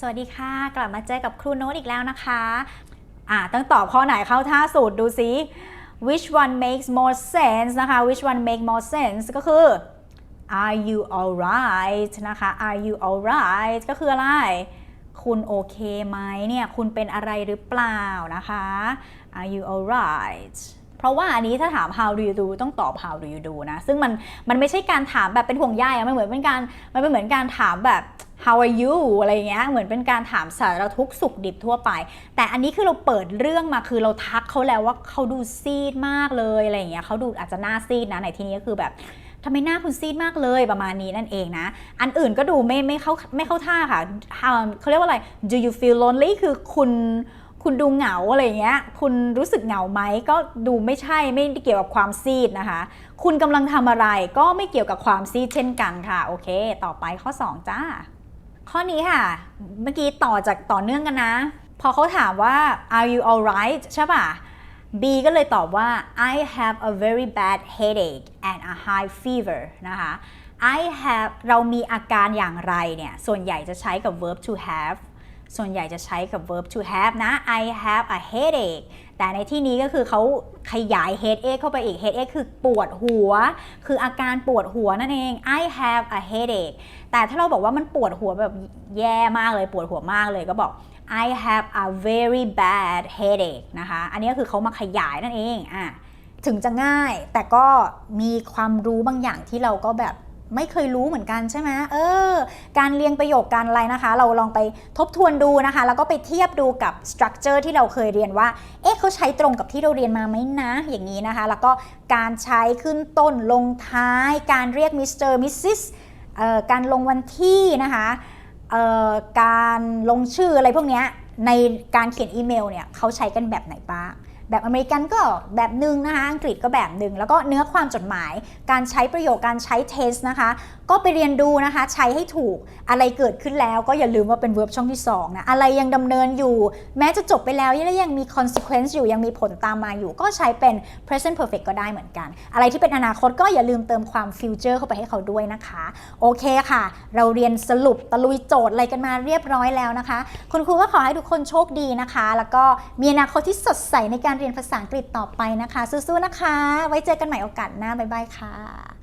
สวัสดีค่ะ กลับมาเจอกับครูโน้ตอีกแล้วนะคะอ่าต้องตอบข้อไหนเข้าท่าสูตรดูซิ which one makes more sense นะคะ which one make more sense ก็คือ are you alright นะคะ are you alright ก็คืออะไร คุณโอเคไหมเนี่ย คุณเป็นอะไรหรือเปล่านะคะ are you alright เพราะว่าอันนี้ถ้าถาม how do you do ต้องตอบ how do you do นะ ซึ่งมันมันไม่ใช่การถามแบบเป็นห่วงใยอะมันเหมือนเป็นการมันเป็นเหมือนการถามแบบ how are you อะไรเงี้ย เหมือนเป็นการถามสารทุกสุขดิบทั่วไป แต่อันนี้คือเราเปิดเรื่องมาคือเราทักเขาแล้วว่าเขาดูซีดมากเลยอะไรเงี้ยเขาดูอาจจะหน้าซีดนะในที่นี้ก็คือแบบทำไมหน้าคุณซีดมากเลยประมาณนี้นั่นเองนะ อันอื่นก็ดูไม่ไม่เข้าไม่เข้าท่าค่ะ How- เขาเรียกว่าอะไร do you feel lonely คือคุณคุณดูเหงาอะไรเงี้ย คุณรู้สึกเหงาไหมก็ดูไม่ใช่ไม่ได้เกี่ยวกับความซีดนะคะ คุณกำลังทำอะไรก็ไม่เกี่ยวกับความซีดเช่นกันค่ะ โอเค ต่อไปข้อ 2 จ้า ข้อนี้ค่ะ เมื่อกี้ต่อจากต่อเนื่องกันนะ พอเขาถามว่า are you alright ใช่ป่ะ B ก็เลยตอบว่า I have a very bad headache and a high fever นะคะ I have เรามีอาการอย่างไรเนี่ย ส่วนใหญ่จะใช้กับ verb to have ส่วนใหญ่จะใช้กับ verb to have นะ I have a headache แต่ในที่นี้ก็คือเขาขยาย headache เข้าไปอีก headache คือปวดหัว คืออาการปวดหัวนั่นเอง I have a headache แต่ถ้าเราบอกว่ามันปวดหัวแบบแย่มากเลยปวดหัวมากเลยก็บอก I have a very bad headache นะคะ อันนี้ก็คือเขามาขยายนั่นเองอะถึงจะง่ายแต่ก็มีความรู้บางอย่างที่เราก็แบบ ไม่เคยรู้เหมือนกันใช่ไหมเออ การเรียงประโยคการอะไรนะคะ เราลองไปทบทวนดูนะคะ แล้วก็ไปเทียบดูกับ structure ที่เราเคยเรียนว่า เอ๊ะเขาใช้ตรงกับที่เราเรียนมาไหมนะ อย่างนี้นะคะ แล้วก็การใช้ขึ้นต้นลงท้าย การเรียก Mr. Mrs. เอ่อการลงวันที่นะคะออการลงชื่ออะไรพวกนี้ในการเขียนอีเมลเนี่ยเขาใช้กันแบบไหนบ้าง แบบอเมริกันก็แบบหนึ่งนะคะอังกฤษก็แบบหนึ่งแล้วก็เนื้อความจดหมาย การใช้ประโยคการใช้เทสนะคะ ก็ไปเรียนดูนะคะใช้ให้ถูกอะไรเกิดขึ้นแล้วก็อย่าลืมว่าเป็น verb ช่องที่สองนะอะไรยังดำเนินอยู่ แม้จะจบไปแล้วและยังมี consequence อยู่ยังมีผลตามมาอยู่ ก็ใช้เป็น present perfect ก็ได้เหมือนกัน อะไรที่เป็นอนาคตก็อย่าลืมเติมความ future เข้าไปให้เขาด้วยนะคะโอเคค่ะ เราเรียนสรุปตะลุยโจทย์อะไรกันมาเรียบร้อยแล้วนะคะ คุณครูก็ขอให้ทุกคนโชคดีนะคะ แล้วก็มีอนาคตที่สดใสในการเรียนภาษาอังกฤษต่อไปนะคะ สู้ๆนะคะ ไว้เจอกันใหม่โอกาสหน้าบ๊ายบายค่ะ